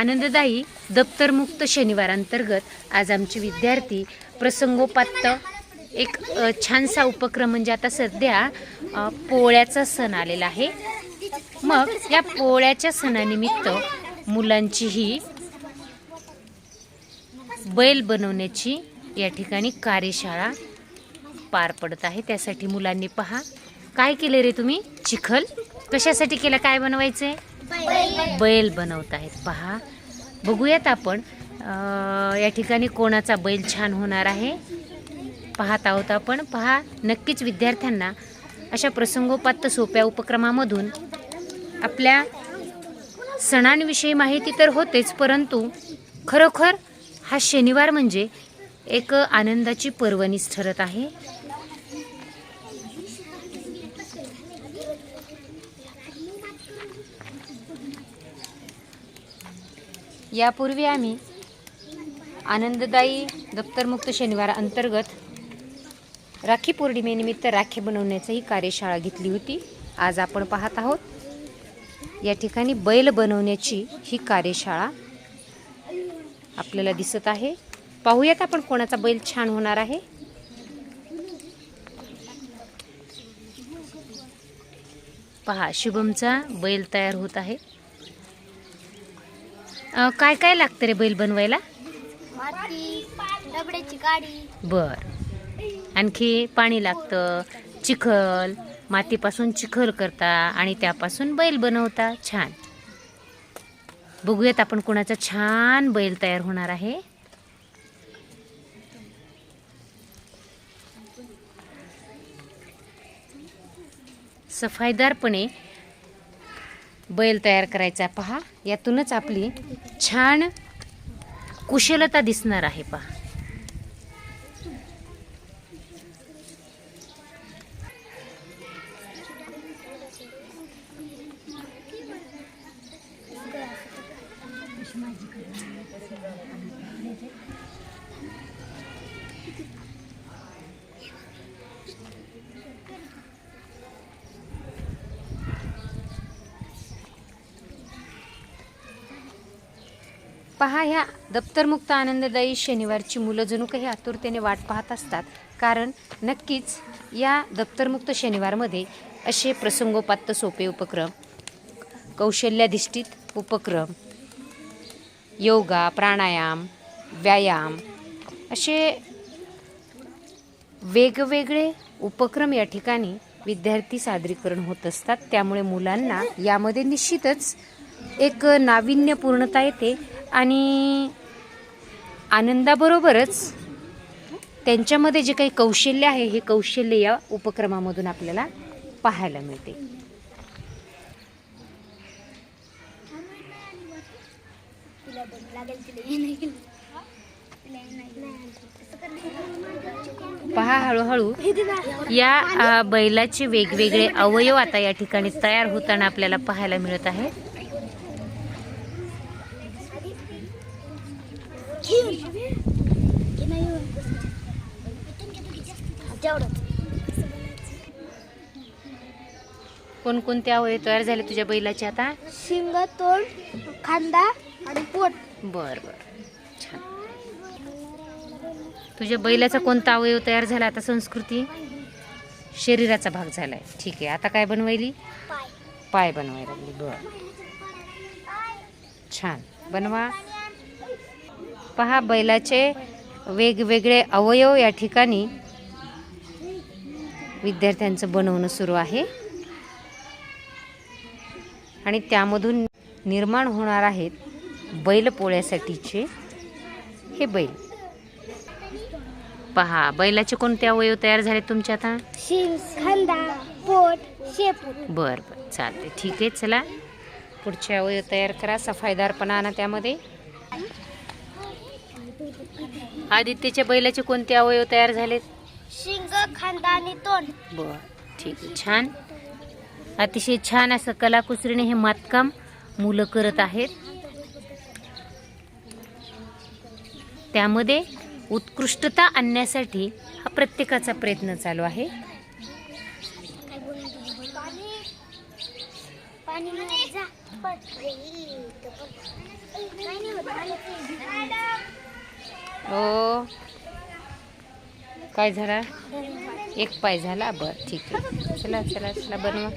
आनंददायी दप्तरमुक्त शनिवार अंतर्गत आज आमचे विद्यार्थी प्रसंगोपात्त एक छानसा उपक्रम म्हणजे आता सध्या पोळ्याचा सण आलेला आहे. मग या पोळ्याच्या सणानिमित्त मुलांची ही बैल बनवण्याची या ठिकाणी कार्यशाळा पार पडत आहे. त्यासाठी मुलांनी पहा काय केले रे तुम्ही? चिखल? कशासाठी केलं? काय बनवायचंय? बैल बनवत आहेत पहा बघूयात आपण या ठिकाणी कोणाचा बैल छान होणार आहे. पाहत आहोत आपण. पहा नक्कीच विद्यार्थ्यांना अशा प्रसंगोपात्त सोप्या उपक्रमामधून आपल्या सणांविषयी माहिती तर होतेच परंतु खरोखर हा शनिवार म्हणजे एक आनंदाची पर्वणीच ठरत आहे. यापूर्वी आम्ही आनंददायी दप्तरमुक्त शनिवार अंतर्गत राखी पौर्णिमेनिमित्त राखी बनवण्याची ही कार्यशाळा घेतली होती. आज आपण पाहत आहोत. या ठिकाणी बैल बनवण्याची ही कार्यशाळा आपल्याला दिसत आहे. पाहूयात आपण कोणाचा बैल छान होणार आहे. पहा शुभमचा बैल तयार होत आहे. अ, काय काय लागतं रे बैल बनवायला? माती दगडाची गाडी. बर. आणखी पाणी लागतं चिखल मातीपासून चिखल करता आणि त्यापासून बैल बनवता. छान. बघूयात आपण कोणाचा छान बैल तयार होणार आहे. सफाईदारपणे बैल तयार करायचा पहा यातूनच आपली छान कुशलता दिसणार आहे पहा. पहा ह्या दप्तरमुक्त आनंददायी शनिवारची मुलं जणू काही आतुरतेने वाट पाहत असतात. कारण नक्कीच या दप्तरमुक्त शनिवारमध्ये असे प्रसंगोपात्त सोपे उपक्रम कौशल्याधिष्ठित उपक्रम योगा प्राणायाम व्यायाम असे वेगवेगळे उपक्रम या ठिकाणी विद्यार्थी सादरीकरण होत असतात. त्यामुळे मुलांना यामध्ये निश्चितच एक नाविन्यपूर्णता येते. आणि आनंदाबरोबरच त्यांच्यामध्ये जे काही कौशल्य आहे हे कौशल्य या उपक्रमामधून आपल्याला पाहायला मिळते. पहा हळूहळू या बैलाचे वेगवेगळे अवयव आता या ठिकाणी तयार होताना आपल्याला पाहायला मिळत आहे कोणकोणते अवयव तयार झाले तुझ्या बैलाचे आता? शिंग तोंड खांदा आणि पोट. बर बर. छान. तुझ्या बैलाचा कोणता अवयव तयार झाला आता संस्कृती? शरीराचा भाग झालाय. ठीक आहे. आता काय बनवायली? पाय. पाय बनवायला लागली. बर. छान. बनवा. पहा बैलाचे वेगवेगळे अवयव या ठिकाणी विद्यार्थ्यांचं बनवणं सुरू आहे. आणि त्यामधून निर्माण होणार आहेत बैल पोळ्यासाठीचे हे बैल. पहा बैलाचे कोणते अवयव तयार झाले तुमचे आता? बर बर. चालते ठीक आहे चला. पुढचे अवयव तयार करा. सफाईदारपणा आणा त्यामध्ये. आदित्यच्या बैलाचे कोणते अवयव तयार झालेत? शिंग खांदा आणि तोंड. बर ठीक आहे. छान. अतिशय छान असं कलाकुसरीने हे मातकाम मुलं करत आहेत. त्यामध्ये उत्कृष्टता आणण्यासाठी हा प्रत्येकाचा प्रयत्न चालू आहे. पाणी जा हो. काय झाला? एक पाय झाला? बर ठीक आहे. चला चला चला बनवा.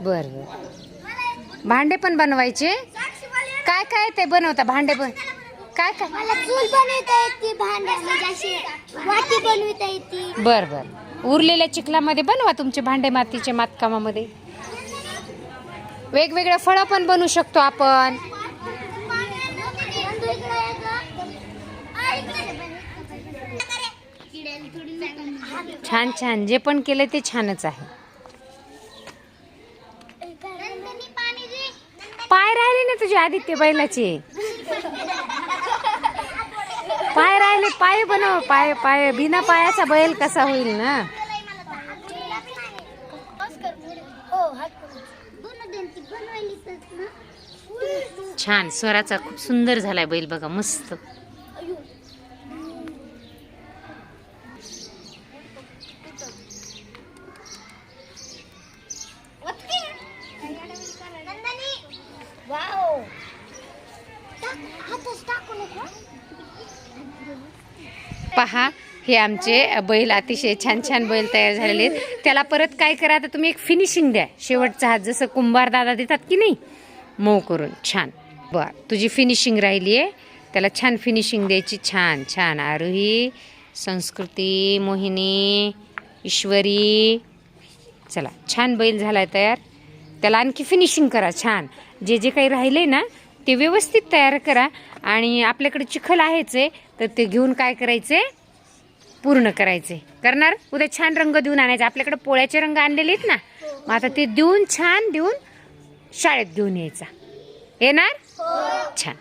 बर बर. भांडे पण बनवायचे? काय काय ते बनवता भांडे पण? काय काय? मला चूल बनवता येते भांड्या म्हणजे अशी वाटी बनवता येते. बर बर. उरलेल्या चिखलामध्ये बनवा तुमचे भांडे मातीच्या मातकामामध्ये. वेगवेगळे फळं पण बनवू शकतो आपण. छान छान. जे पण केलं ते छानच आहे. पाय राहिले ना तुझे आदित्य बैलाचे. पाय राहिले पाय बनव पाय पाय. बिना पायाचा बैल कसा होईल ना? छान. स्वराचा खूप सुंदर झालाय बैल बघा मस्त. पहा हे आमचे बैल अतिशय छान छान बैल तयार झालेले आहेत. त्याला परत काय करा आता तुम्ही एक फिनिशिंग द्या. शेवटचा हात जसं कुंभार दादा देतात की नाही? मऊ करून छान. बर तुझी फिनिशिंग राहिली आहे. त्याला छान फिनिशिंग द्यायची. छान छान. आरोही संस्कृती मोहिनी ईश्वरी. चला छान बैल झालाय तयार. त्याला आणखी फिनिशिंग करा छान. जे जे काही राहिले ना ते व्यवस्थित तयार करा. आणि आपल्याकडे चिखल आहेच आहे तर ते घेऊन काय करायचे? पूर्ण करायचे. करणार? उद्या छान रंग देऊन आणायचे. आपल्याकडे पोळ्याचे रंग आणलेले आहेत ना? मग आता ते देऊन छान देऊन शाळेत घेऊन यायचा. येणार? छान.